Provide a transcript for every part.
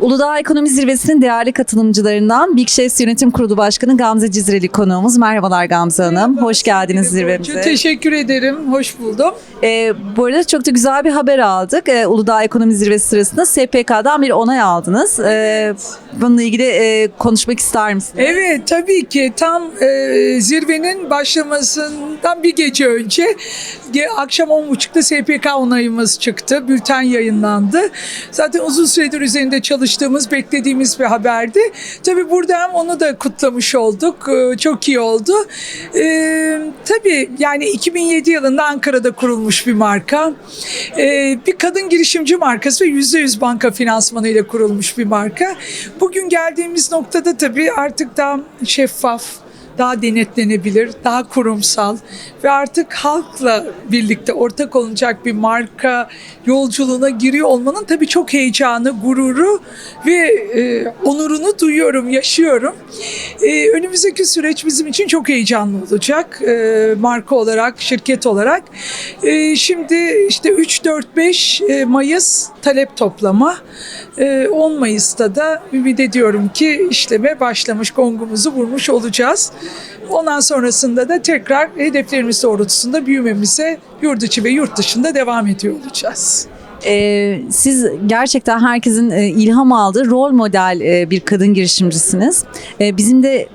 Uludağ Ekonomi Zirvesi'nin değerli katılımcılarından Big Chefs Yönetim Kurulu Başkanı Gamze Cizreli konuğumuz. Merhabalar Gamze Hanım. Hoş geldiniz Çok zirvemize. teşekkür ederim. Hoş buldum. Ee, bu arada çok da güzel bir haber aldık. Ee, Uludağ Ekonomi Zirvesi sırasında SPK'dan bir onay aldınız. Ee, bununla ilgili e, konuşmak ister misiniz? Evet tabii ki tam e, zirvenin başlamasından bir gece önce akşam 10.30'da SPK onayımız çıktı. Bülten yayınlandı. Zaten uzun süredir üzerinde çalıştığımız, beklediğimiz bir haberdi. Tabii burada hem onu da kutlamış olduk. Ee, Çok iyi oldu. Ee, tabii yani 2007 yılında Ankara'da kurulmuş bir marka. Ee, bir kadın girişimci markası ve %100 banka finansmanı ile kurulmuş bir marka. Bugün geldiğimiz noktada tabii artık daha şeffaf, daha denetlenebilir, daha kurumsal ve artık halkla birlikte ortak olacak bir marka yolculuğuna giriyor olmanın tabii çok heyecanı, gururu ve e, onurunu duyuyorum, yaşıyorum. E, önümüzdeki süreç bizim için çok heyecanlı olacak e, marka olarak, şirket olarak. E, şimdi işte 3-4-5 e, Mayıs talep toplama. E, 10 Mayıs'ta da ümit ediyorum ki işleme başlamış, gongumuzu vurmuş olacağız. Ondan sonrasında da tekrar hedeflerimiz doğrultusunda büyümemize yurt içi ve yurt dışında devam ediyor olacağız. Ee, siz gerçekten herkesin e, ilham aldığı rol model e, bir kadın girişimcisiniz. E, bizim de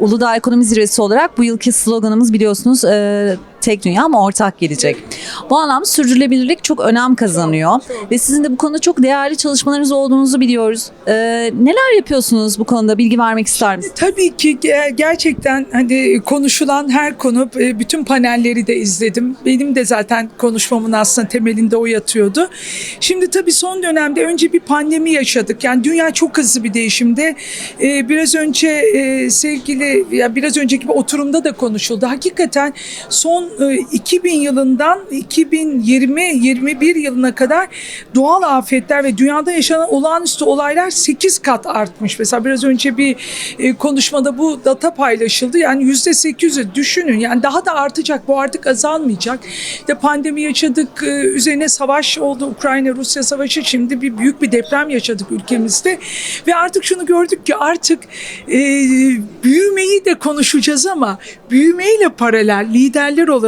Uludağ Ekonomi Zirvesi olarak bu yılki sloganımız biliyorsunuz tek dünya ama ortak gelecek. Bu anlamda sürdürülebilirlik çok önem kazanıyor ve sizin de bu konuda çok değerli çalışmalarınız olduğunuzu biliyoruz. E, neler yapıyorsunuz bu konuda bilgi vermek ister misiniz? Tabii ki ge- gerçekten hani konuşulan her konu e, bütün panelleri de izledim. Benim de zaten konuşmamın aslında temelinde o yatıyordu. Şimdi tabii son dönemde önce bir pandemi yaşadık. Yani dünya çok hızlı bir değişimde. E, Biraz önce e, sevgili ya biraz önceki bir oturumda da konuşuldu. Hakikaten son 2000 yılından 2020-21 yılına kadar doğal afetler ve dünyada yaşanan olağanüstü olaylar 8 kat artmış. Mesela biraz önce bir e, konuşmada bu data paylaşıldı. Yani yüzde 800'ü düşünün. Yani daha da artacak. Bu artık azalmayacak. İşte pandemi yaşadık. e, Üzerine savaş oldu. Ukrayna-Rusya savaşı. Şimdi bir büyük bir deprem yaşadık ülkemizde. Ve artık şunu gördük ki artık e, büyümeyi de konuşacağız ama büyümeyle paralel liderler olarak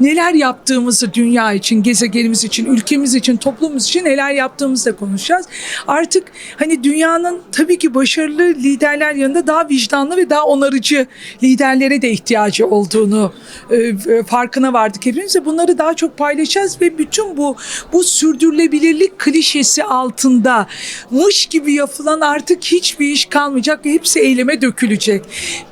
neler yaptığımızı dünya için, gezegenimiz için, ülkemiz için, toplumumuz için neler yaptığımızı da konuşacağız. Artık hani dünyanın tabii ki başarılı liderler yanında daha vicdanlı ve daha onarıcı liderlere de ihtiyacı olduğunu e, e, farkına vardık hepimiz ve bunları daha çok paylaşacağız ve bütün bu bu sürdürülebilirlik klişesi altında mış gibi yapılan artık hiçbir iş kalmayacak ve hepsi eyleme dökülecek.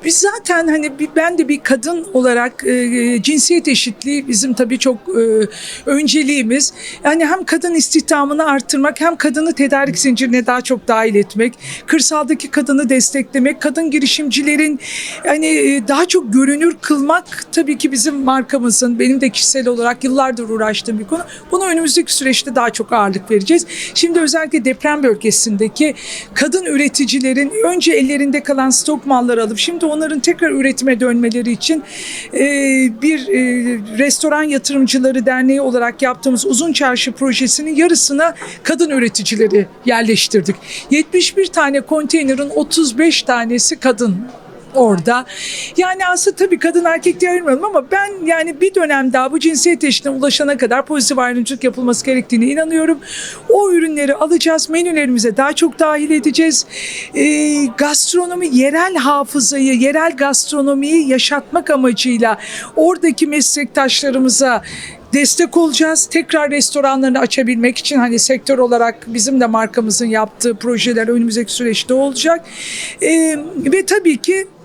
Biz zaten hani ben de bir kadın olarak e, cinsiyet eşitliği bizim tabii çok e, önceliğimiz. Yani hem kadın istihdamını arttırmak hem kadını tedarik zincirine daha çok dahil etmek, kırsaldaki kadını desteklemek, kadın girişimcilerin yani e, daha çok görünür kılmak tabii ki bizim markamızın, benim de kişisel olarak yıllardır uğraştığım bir konu. Buna önümüzdeki süreçte daha çok ağırlık vereceğiz. Şimdi özellikle deprem bölgesindeki kadın üreticilerin önce ellerinde kalan stok malları alıp şimdi onların tekrar üretime dönmeleri için e, bir e, restoran yatırımcıları derneği olarak yaptığımız uzun çarşı projesinin yarısına kadın üreticileri yerleştirdik. 71 tane konteynerin 35 tanesi kadın orada. Yani aslında tabii kadın erkek diye ayırmıyorum ama ben yani bir dönem daha bu cinsiyet eşitliğine ulaşana kadar pozitif ayrımcılık yapılması gerektiğine inanıyorum. O ürünleri alacağız, menülerimize daha çok dahil edeceğiz. Ee, gastronomi, yerel hafızayı, yerel gastronomiyi yaşatmak amacıyla oradaki meslektaşlarımıza destek olacağız. Tekrar restoranlarını açabilmek için hani sektör olarak bizim de markamızın yaptığı projeler önümüzdeki süreçte olacak. Ee, ve tabii ki e,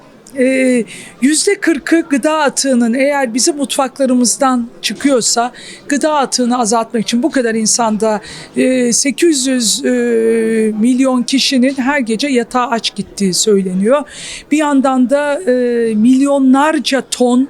yüzde kırkı gıda atığının eğer bizim mutfaklarımızdan çıkıyorsa gıda atığını azaltmak için bu kadar insanda e, 800 e, milyon kişinin her gece yatağa aç gittiği söyleniyor. Bir yandan da e, milyonlarca ton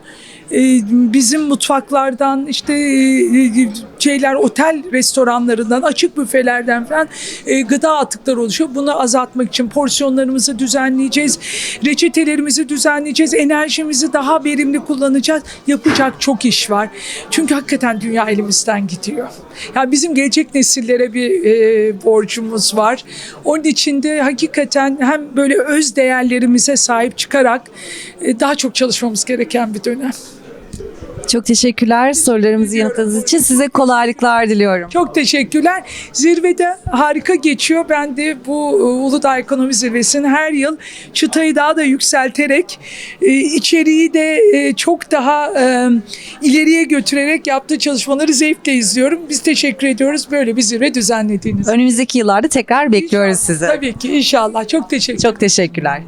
e, bizim mutfaklardan işte e, şeyler otel restoranlarından açık büfelerden falan e, gıda atıkları oluşuyor. Bunu azaltmak için porsiyonlarımızı düzenleyeceğiz. Reçetelerimizi düzenleyeceğiz. Enerjimizi daha verimli kullanacağız. Yapacak çok iş var. Çünkü hakikaten dünya elimizden gidiyor. Yani bizim gelecek nesillere bir e, borcumuz var. Onun için de hakikaten hem böyle öz değerlerimize sahip çıkarak e, daha çok çalışmamız gereken bir dönem. Çok teşekkürler sorularımızı yanıtladığınız için. Size kolaylıklar diliyorum. Çok teşekkürler. Zirvede harika geçiyor. Ben de bu e, Uludağ Ekonomi Zirvesi'nin her yıl çıtayı daha da yükselterek e, içeriği de e, çok daha ileriye götürerek yaptığı çalışmaları zevkle izliyorum. Biz teşekkür ediyoruz böyle bir zirve düzenlediğiniz. Önümüzdeki yıllarda tekrar bekliyoruz sizi. Tabii ki inşallah. Çok teşekkür Çok teşekkürler.